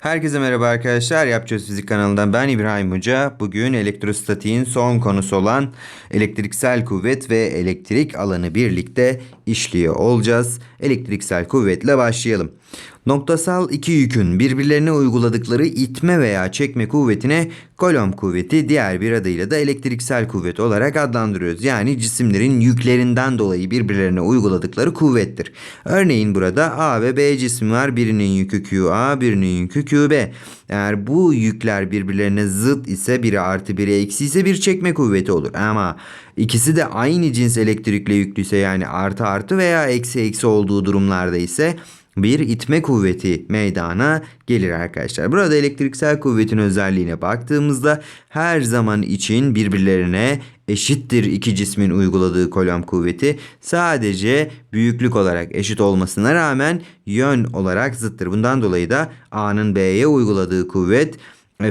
Herkese merhaba arkadaşlar. Yapacağız Fizik kanalından ben İbrahim Hoca. Bugün elektrostatiğin son konusu olan elektriksel kuvvet ve elektrik alanı birlikte işliyor olacağız. Elektriksel kuvvetle başlayalım. Noktasal iki yükün birbirlerine uyguladıkları itme veya çekme kuvvetine Kolomb kuvveti diğer bir adıyla da elektriksel kuvvet olarak adlandırıyoruz. Yani cisimlerin yüklerinden dolayı birbirlerine uyguladıkları kuvvettir. Örneğin burada A ve B cismi var. Birinin yükü QA, birinin yükü QB. Eğer bu yükler birbirlerine zıt ise biri artı biri eksi ise bir çekme kuvveti olur. Ama ikisi de aynı cins elektrikle yüklüyse yani artı artı veya eksi eksi olduğu durumlarda ise bir itme kuvveti meydana gelir arkadaşlar. Burada elektriksel kuvvetin özelliğine baktığımızda her zaman için birbirlerine eşittir iki cismin uyguladığı kolomb kuvveti sadece büyüklük olarak eşit olmasına rağmen yön olarak zıttır. Bundan dolayı da A'nın B'ye uyguladığı kuvvet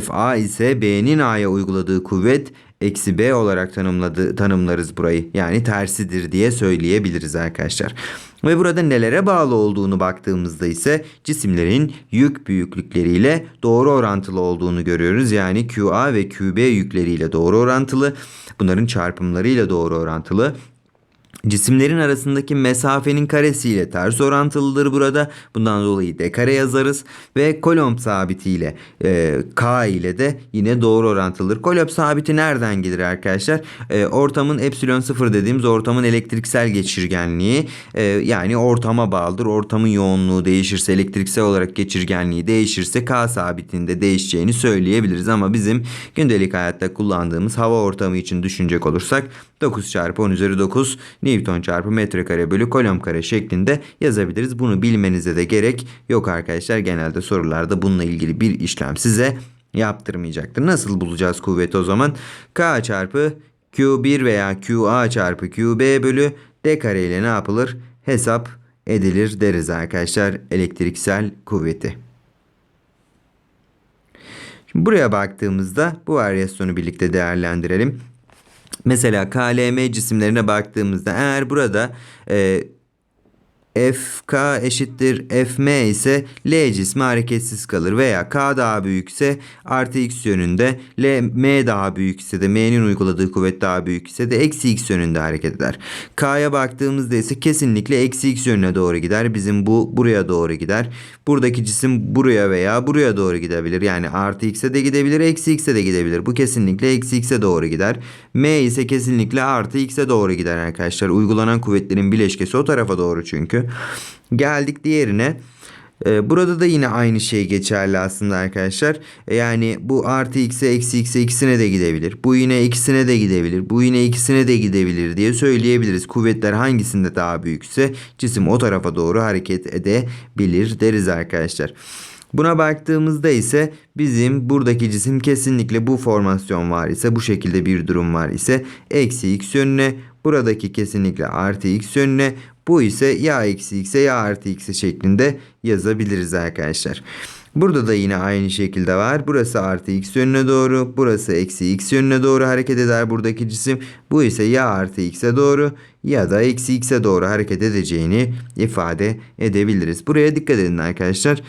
FA ise B'nin A'ya uyguladığı kuvvet eksi B olarak tanımladı, tanımlarız burayı. Yani tersidir diye söyleyebiliriz arkadaşlar. Ve burada nelere bağlı olduğunu baktığımızda ise cisimlerin yük büyüklükleriyle doğru orantılı olduğunu görüyoruz. Yani QA ve QB yükleriyle doğru orantılı. Bunların çarpımlarıyla doğru orantılı. Cisimlerin arasındaki mesafenin karesiyle ters orantılıdır burada. Bundan dolayı d kare yazarız. Ve Kolomb sabitiyle e, k ile de yine doğru orantılıdır. Kolomb sabiti nereden gelir arkadaşlar? E, ortamın epsilon sıfır dediğimiz ortamın elektriksel geçirgenliği e, yani ortama bağlıdır. Ortamın yoğunluğu değişirse elektriksel olarak geçirgenliği değişirse k sabitinde değişeceğini söyleyebiliriz. Ama bizim gündelik hayatta kullandığımız hava ortamı için düşünecek olursak 9 çarpı 10 üzeri 9 Newton çarpı metrekare bölü kolom kare şeklinde yazabiliriz. Bunu bilmenize de gerek yok arkadaşlar. Genelde sorularda bununla ilgili bir işlem size yaptırmayacaktır. Nasıl bulacağız kuvveti o zaman? K çarpı Q1 veya QA çarpı QB bölü D kare ile ne yapılır? Hesap edilir deriz arkadaşlar elektriksel kuvveti. Şimdi buraya baktığımızda bu varyasyonu birlikte değerlendirelim. Mesela KLM cisimlerine baktığımızda eğer burada e, FK eşittir FM ise L cismi hareketsiz kalır veya K daha büyükse artı X yönünde L M daha büyükse de M'nin uyguladığı kuvvet daha büyükse de eksi X yönünde hareket eder. K'ya baktığımızda ise kesinlikle eksi X yönüne doğru gider. Bizim bu buraya doğru gider. Buradaki cisim buraya veya buraya doğru gidebilir. Yani artı X'e de gidebilir eksi X'e de gidebilir. Bu kesinlikle eksi X'e doğru gider. M ise kesinlikle artı X'e doğru gider arkadaşlar. Uygulanan kuvvetlerin bileşkesi o tarafa doğru çünkü. Geldik diğerine. Ee, burada da yine aynı şey geçerli aslında arkadaşlar. Ee, yani bu artı x'e eksi x'e ikisine de gidebilir. Bu yine ikisine de gidebilir. Bu yine ikisine de gidebilir diye söyleyebiliriz. Kuvvetler hangisinde daha büyükse cisim o tarafa doğru hareket edebilir deriz arkadaşlar. Buna baktığımızda ise bizim buradaki cisim kesinlikle bu formasyon var ise bu şekilde bir durum var ise eksi x yönüne buradaki kesinlikle artı x yönüne bu ise ya eksi x'e ya artı x'e şeklinde yazabiliriz arkadaşlar. Burada da yine aynı şekilde var. Burası artı x yönüne doğru. Burası eksi x yönüne doğru hareket eder buradaki cisim. Bu ise ya artı x'e doğru ya da eksi x'e doğru hareket edeceğini ifade edebiliriz. Buraya dikkat edin arkadaşlar.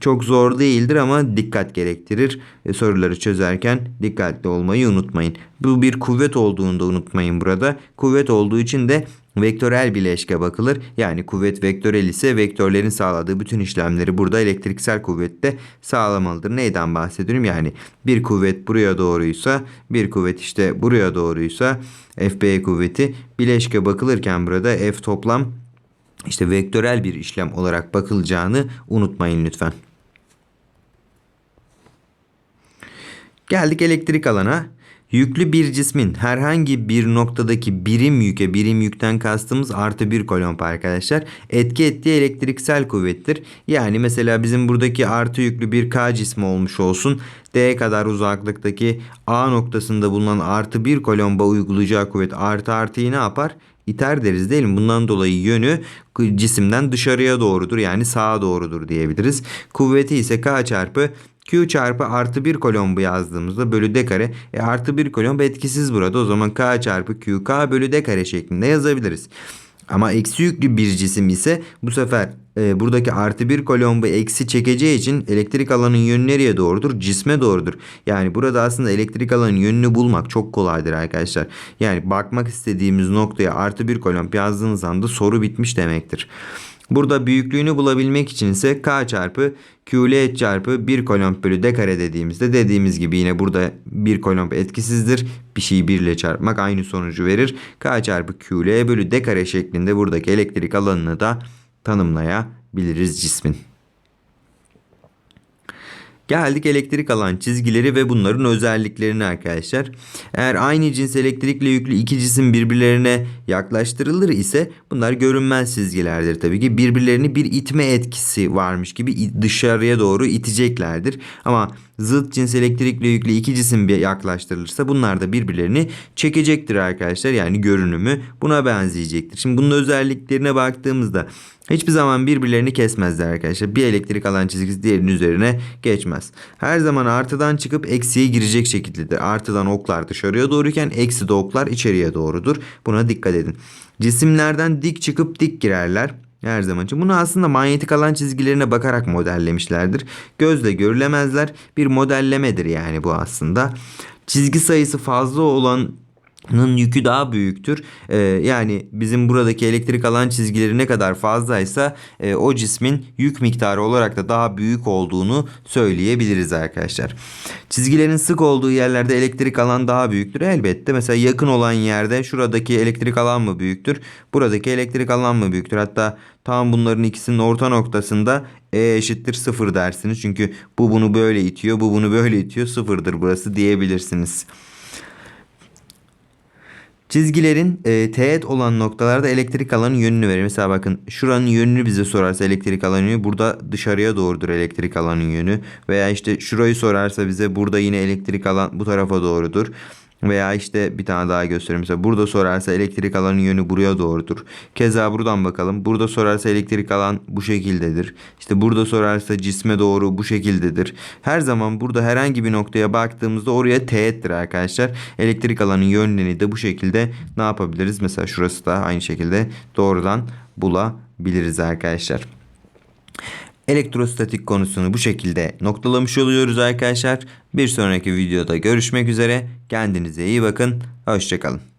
Çok zor değildir ama dikkat gerektirir. E, soruları çözerken dikkatli olmayı unutmayın. Bu bir kuvvet olduğunu da unutmayın burada. Kuvvet olduğu için de vektörel bileşke bakılır. Yani kuvvet vektörel ise vektörlerin sağladığı bütün işlemleri burada elektriksel kuvvette sağlamalıdır. Neyden bahsediyorum? Yani bir kuvvet buraya doğruysa bir kuvvet işte buraya doğruysa FB kuvveti bileşke bakılırken burada F toplam işte vektörel bir işlem olarak bakılacağını unutmayın lütfen. Geldik elektrik alana. Yüklü bir cismin herhangi bir noktadaki birim yüke, birim yükten kastımız artı bir kolomb arkadaşlar. Etki ettiği elektriksel kuvvettir. Yani mesela bizim buradaki artı yüklü bir K cismi olmuş olsun. D kadar uzaklıktaki A noktasında bulunan artı bir kolomba uygulayacağı kuvvet artı artıyı ne yapar? iter deriz değil mi? Bundan dolayı yönü cisimden dışarıya doğrudur yani sağa doğrudur diyebiliriz. Kuvveti ise K çarpı Q çarpı artı 1 kolombu yazdığımızda bölü d kare. E artı 1 kolomb etkisiz burada. O zaman K çarpı Q K bölü d kare şeklinde yazabiliriz. Ama eksi yüklü bir cisim ise bu sefer e, buradaki artı bir kolombu eksi çekeceği için elektrik alanın yönü nereye doğrudur? Cisme doğrudur. Yani burada aslında elektrik alanın yönünü bulmak çok kolaydır arkadaşlar. Yani bakmak istediğimiz noktaya artı bir kolomb yazdığınız anda soru bitmiş demektir. Burada büyüklüğünü bulabilmek için ise k çarpı ql çarpı 1 kolomb bölü d kare dediğimizde dediğimiz gibi yine burada 1 kolomb etkisizdir. Bir şeyi 1 ile çarpmak aynı sonucu verir. k çarpı ql bölü d kare şeklinde buradaki elektrik alanını da tanımlayabiliriz cismin. Geldik elektrik alan çizgileri ve bunların özelliklerine arkadaşlar. Eğer aynı cins elektrikle yüklü iki cisim birbirlerine yaklaştırılır ise bunlar görünmez çizgilerdir tabii ki. Birbirlerini bir itme etkisi varmış gibi dışarıya doğru iteceklerdir. Ama zıt cins elektrikle yüklü iki cisim bir yaklaştırılırsa bunlar da birbirlerini çekecektir arkadaşlar. Yani görünümü buna benzeyecektir. Şimdi bunun özelliklerine baktığımızda hiçbir zaman birbirlerini kesmezler arkadaşlar. Bir elektrik alan çizgisi diğerinin üzerine geçmez. Her zaman artıdan çıkıp eksiye girecek şekildedir. Artıdan oklar dışarıya doğruyken eksi de oklar içeriye doğrudur. Buna dikkat edin. Cisimlerden dik çıkıp dik girerler. Her zaman için. Bunu aslında manyetik alan çizgilerine bakarak modellemişlerdir. Gözle görülemezler. Bir modellemedir yani bu aslında. Çizgi sayısı fazla olan yükü daha büyüktür. Ee, yani bizim buradaki elektrik alan çizgileri ne kadar fazlaysa e, o cismin yük miktarı olarak da daha büyük olduğunu söyleyebiliriz arkadaşlar. Çizgilerin sık olduğu yerlerde elektrik alan daha büyüktür. Elbette mesela yakın olan yerde şuradaki elektrik alan mı büyüktür? Buradaki elektrik alan mı büyüktür? Hatta tam bunların ikisinin orta noktasında E eşittir sıfır dersiniz. Çünkü bu bunu böyle itiyor, bu bunu böyle itiyor. Sıfırdır burası diyebilirsiniz. Çizgilerin e, teğet olan noktalarda elektrik alanın yönünü verir. Mesela bakın şuranın yönünü bize sorarsa elektrik alanı burada dışarıya doğrudur elektrik alanın yönü. Veya işte şurayı sorarsa bize burada yine elektrik alan bu tarafa doğrudur. Veya işte bir tane daha göstereyim. Mesela burada sorarsa elektrik alanın yönü buraya doğrudur. Keza buradan bakalım. Burada sorarsa elektrik alan bu şekildedir. İşte burada sorarsa cisme doğru bu şekildedir. Her zaman burada herhangi bir noktaya baktığımızda oraya teğettir arkadaşlar. Elektrik alanın yönlerini de bu şekilde ne yapabiliriz? Mesela şurası da aynı şekilde doğrudan bulabiliriz arkadaşlar. Elektrostatik konusunu bu şekilde noktalamış oluyoruz arkadaşlar. Bir sonraki videoda görüşmek üzere. Kendinize iyi bakın. Hoşçakalın.